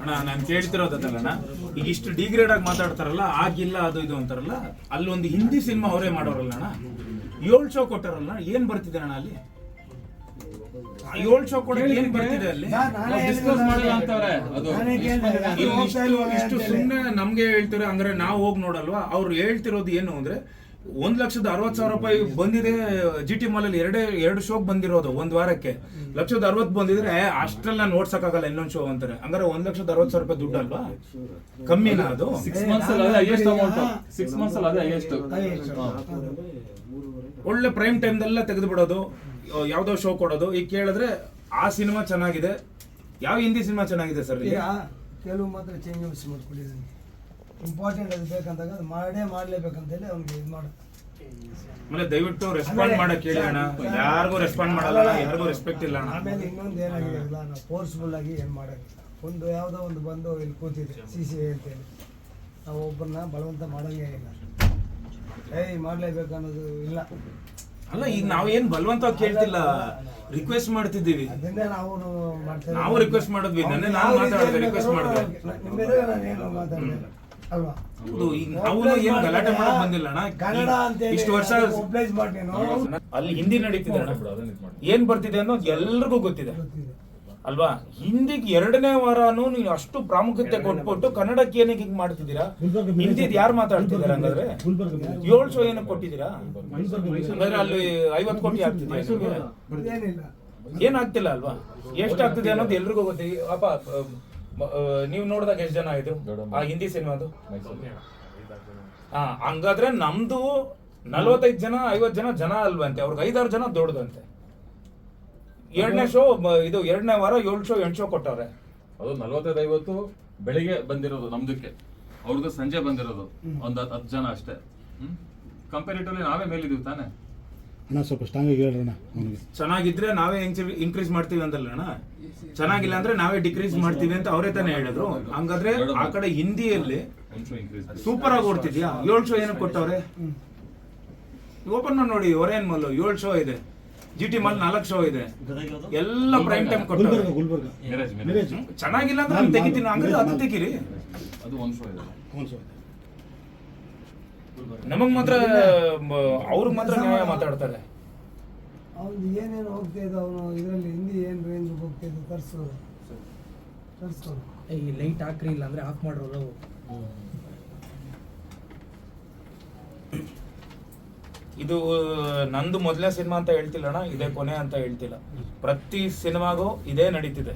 ಅಣ್ಣ ನಾನು ಕೇಳ್ತಿರೋದಲ್ಲಣ್ಣ ಈಗ ಇಷ್ಟು ಡಿಗ್ರೇಡ್ ಆಗಿ ಮಾತಾಡ್ತಾರಲ್ಲ ಆಗಿಲ್ಲ ಅದು ಇದು ಅಂತಾರಲ್ಲ ಅಲ್ಲೊಂದು ಒಂದು ಹಿಂದಿ ಸಿನಿಮಾ ಅವರೇ ಮಾಡೋರಲ್ಲ ಅಣ್ಣ. ಏಳು ಶೋ ಕೊಟ್ಟಾರಲ್ಲ ಏನ್ ಬರ್ತಿದೆ ಅಣ್ಣ ಅಲ್ಲಿ? ಏಳು ಶೋ ಕೊಡೋಕೆ ಏನ್ ಬರ್ತಿದೆ ಅಲ್ಲಿ? ಡಿಸ್ಕಸ್ ಮಾಡಿಲ್ಲ ಅಂತವ್ರೆ ಅದು. ಇಲ್ಲಿ ಇಷ್ಟು ಇಷ್ಟು ಸುಮ್ಮನೆ ನಮ್ಗೆ ಹೇಳ್ತಾರೆ ಅಂದ್ರೆ ನಾವು ಹೋಗಿ ನೋಡಲ್ವಾ? ಅವ್ರು ಹೇಳ್ತಿರೋದು ಏನು ಅಂದ್ರೆ ಒಂದ್ ಲಕ್ಷದ ಅರವತ್ ಸಾವಿರ ರೂಪಾಯಿ ಬಂದಿದೆ ಜಿ ಟಿ ಮಾಲ್ ಅಲ್ಲಿ ಎರಡೇ ಎರಡು ಶೋಕ್ ಬಂದಿರೋದು ಒಂದ್ ವಾರಕ್ಕೆ. ಲಕ್ಷದ ಅರವತ್ ಬಂದಿದ್ರೆ ಅಷ್ಟ್ರಲ್ಲಿ ನಾನು ಓಡ್ಸಕ್ಕಾಗಲ್ಲ ಇನ್ನೊಂದ್ ಶೋ ಅಂತಾರೆ. ಹಂಗಾರೆ ಒಂದ್ ಲಕ್ಷದ ಅರವತ್ ಸಾವಿರ ರೂಪಾಯಿ ದುಡ್ಡು ಅಲ್ವಾ ಕಮ್ಮಿನಾ ಅದು? ಸಿಕ್ಸ್ ಮಂತ್ಸ್ ಅಲ್ಲಿ ಹೈಯೆಸ್ಟ್ ಅಮೌಂಟ್ ಸಿಕ್ಸ್ ಮಂತ್ಸ್ ಅಲ್ಲಿ ಅದೇ ಹೈಯೆಸ್ಟ್ ಒಳ್ಳೆ ಪ್ರೈಮ್ ಟೈಮ್ದಲ್ಲೇ ತೆಗೆದು ಬಿಡೋದು ಯಾವ್ದೋ ಶೋ ಕೊಡೋದು. ಈಗ ಕೇಳಿದ್ರೆ ಆ ಸಿನಿಮಾ ಚೆನ್ನಾಗಿದೆ. ಯಾವ ಹಿಂದಿ ಸಿನಿಮಾ ಚೆನ್ನಾಗಿದೆ ಸರ್ ಕೆಲವು ಮಾತ್ರ ಚೇಂಜ್ ಮಾಡ್ಕೊಂಡಿದ್ದೀನಿ ಇಂಪಾರ್ಟೆಂಟ್ ಅದು ಬೇಕಂದಾಗ ಅದು ಮಾಡೇ ಮಾಡಲೇಬೇಕಂತೇಳಿ ಅವ್ನಿಗೆ ಇದು ಮಾಡ. ಆಮೇಲೆ ದಯವಿಟ್ಟು ರೆಸ್ಪಾಂಡ್ ಮಾಡಕ್ ಹೇಳಿ ಅಣ್ಣ. ಯಾರಿಗೂ ರೆಸ್ಪಾಂಡ್ ಮಾಡಲ್ಲ ಯಾರಿಗೂ ರೆಸ್ಪೆಕ್ಟ್ ಇಲ್ಲ ಅಣ್ಣ. ಆಮೇಲೆ ಇನ್ನೊಂದು ಏನಾಗಿದೆ ಅಲ್ಲ ನಾವು ಫೋರ್ಸ್ಫುಲ್ ಆಗಿ ಏನು ಮಾಡೋದು? ಒಂದು ಯಾವುದೋ ಒಂದು ಬಂದು ಇಲ್ಲಿ ಕೂತಿದೆ ಸಿ ಸಿ ಅಂತೇಳಿ. ನಾವು ಒಬ್ಬರನ್ನ ಬಲವಂತ ಮಾಡೋಂಗೇ ಇಲ್ಲ. ಏಯ್ ಮಾಡಲೇಬೇಕು ಅನ್ನೋದು ಇಲ್ಲ. ಅಲ್ಲ ಈಗ ನಾವೇನ್ ಬಲವಂತ ಕೇಳ್ತಿಲ್ಲ. ರಿಕ್ವೆಸ್ಟ್ ಮಾಡ್ತಿದ್ದೀವಿ. ಅದನ್ನೇ ನಾವು ಮಾಡ್ತೇವೆ ನಾವು ರಿಕ್ವೆಸ್ಟ್ ಮಾಡಿದ್ವಿ. ನಾನು ಮಾತಾಡ್ದೆ, ರಿಕ್ವೆಸ್ಟ್ ಮಾಡ್ದೆ. ನಾನು ಏನು ಮಾತಾಡಿದೆ ಅಲ್ವಾ? ಗಲಾಟೆ ಮಾಡಕ್ ಬಂದಿಲ್ಲ ಅಣ್ಣ. ಕನ್ನಡ ಅಂತ ಇಷ್ಟು ವರ್ಷ ಒಬ್ಲೈಸ್ ಮಾಡಿ ನೀನು ಅಲ್ಲಿ ಹಿಂದಿ ನಡೀತಿದೆ ಅಣ್ಣ. ಏನ್ ಬರ್ತಿದೆ ಅನ್ನೋದು ಎಲ್ರಿಗೂ ಗೊತ್ತಿದೆ. ಅಲ್ವಾ? ಹಿಂದಿಗೆ ಎರಡನೇ ವಾರನು ನೀವು ಅಷ್ಟು ಪ್ರಾಮುಖ್ಯತೆ ಕೊಟ್ಬಿಟ್ಟು ಕನ್ನಡಕ್ಕೆ ಏನಕ್ಕೆ ಹಿಂಗ್ ಮಾಡ್ತಿದ್ದೀರಾ? ಹಿಂದಿದ್ ಯಾರು ಮಾತಾಡ್ತಿದ್ದೀರಾ ಹಂಗಾದ್ರೆ? ಏಳು ಶೋ ಏನಕ್ಕೆ ಕೊಟ್ಟಿದ್ದೀರಾ? ಅಂದ್ರೆ ಅಲ್ಲಿ ಐವತ್ತು ಕೋಟಿ ಆಗ್ತಿದೆ ಏನಿಲ್ಲ ಏನಾಗ್ತಿಲ್ಲ ಅಲ್ವಾ? ಎಷ್ಟಾಗ್ತಿದೆ ಅನ್ನೋದು ಎಲ್ರಿಗೂ ಗೊತ್ತಿದೆ. ಅಪ್ಪ ನೀವು ನೋಡಿದಾಗ ಎಷ್ಟು ಜನ ಆಯ್ತು ಆ ಹಿಂದಿ ಸಿನಿಮಾದು ಹಾ ಹಂಗಾದ್ರೆ ನಮ್ದು ನಲ್ವತ್ತೈದು ಜನ ಐವತ್ತು ಜನ ಜನ ಅಲ್ವಂತೆ. ಅವ್ರಿಗೆ ಐದಾರು ಜನ ದೊಡ್ಡದಂತೆ. ಎರಡನೇ ಶೋ ಇದು ಎರಡನೇ ವಾರ ಏಳು ಶೋ ಎಂಟು ಶೋ ಕೊಟ್ಟವ್ರೆ ಅದು ನಲ್ವತ್ತೈದು ಐವತ್ತು ಬೆಳಿಗ್ಗೆ ಬಂದಿರೋದು ನಮ್ದಕ್ಕೆ. ಅವ್ರದ್ದು ಸಂಜೆ ಬಂದಿರೋದು. ಒಂದ್ ಹತ್ತು ಜನ ಅಷ್ಟೇ. ಹ್ಮ್? ಕಂಪೇರಿಟಿವ್ಲಿ ನಾವೇ ಮೇಲಿದೀವಿ ತಾನೆ. ಅಣ್ಣ ಸ್ವಲ್ಪ ಸ್ಟ್ರಾಂಗ್ ಆಗಿ ಹೇಳ್ರಣ್ಣ ಅವನಿಗೆ. ಚೆನ್ನಾಗಿದ್ರೆ ನಾವೇ ಇನ್ಕ್ರೀಸ್ ಮಾಡ್ತೀವಿ ಅಂತಲ್ಲ ಅಣ್ಣ. ಚೆನ್ನಾಗಿಲ್ಲ ಅಂದ್ರೆ ನಾವೇ ಡಿಕ್ರೀಸ್ ಮಾಡ್ತೀವಿ ಅಂತ ಅವರೇ ತಾನೇ ಹೇಳಿದ್ರು. ಹಂಗಾದ್ರೆ ಆ ಕಡೆ ಹಿಂದಿಯಲ್ಲಿ ಒಂದ್ ಸೂಪರ್ ಆಗಿ ಓಡ್ತಿದ್ಯಾ? ಏಳು ಶೋ ಏನಕ್ಕೆ ಕೊಟ್ಟವ್ರೆ? ಓಪನ್ ಮಾಡಿ ನೋಡಿ ಒರೇನ್ ಮಲ್ ಏಳು ಶೋ ಇದೆ. ಜಿ ಟಿ ಮಲ್ ನಾಲ್ಕು ಶೋ ಇದೆ. ಎಲ್ಲ ಪ್ರೈಮ್ ಟೈಮ್ ಕೊಟ್ಟವ್ರೆ. ಗುಲ್ಬರ್ಗ ಚೆನ್ನಾಗಿಲ್ಲ ಅಂದ್ರೆ ತೆಗಿತೀನಿ. ಹಂಗಾದ್ರೆ ಅದು ತೆಗಿರಿ. ಅದು ಒಂದ್ ಶೋ ಇದೆ. ಹ್ಞೂ ಸರ್ ನಮಗ್ ಮಾತ್ರ ಅವ್ರಿಗೆ ಮಾತ್ರ ನ್ಯಾಯ ಮಾತಾಡ್ತಾರೆ. ಅವ್ನು ಏನೇನು ಹೋಗ್ತಾ ಇದ್ದ ಅವನು ಇದರಲ್ಲಿ ಹಿಂದಿ ಏನು ರೇಂಜ್ ಹೋಗ್ತಾ ಇದ್ದ ತರ್ಸು ತರಿಸ್ಕೊಂಡು ಈ ಲೈಟ್ ಹಾಕ್ರಿ ಇಲ್ಲ ಅಂದ್ರೆ ಆಫ್ ಮಾಡೋರು ಇದು ನಂದು ಮೊದಲನೇ ಸಿನಿಮಾ ಅಂತ ಹೇಳ್ತಿಲ್ಲ ಅಣ್ಣ ಇದೇ ಕೊನೆ ಅಂತ ಹೇಳ್ತಿಲ್ಲ. ಪ್ರತಿ ಸಿನಿಮಾಗೂ ಇದೇ ನಡೀತಿದೆ.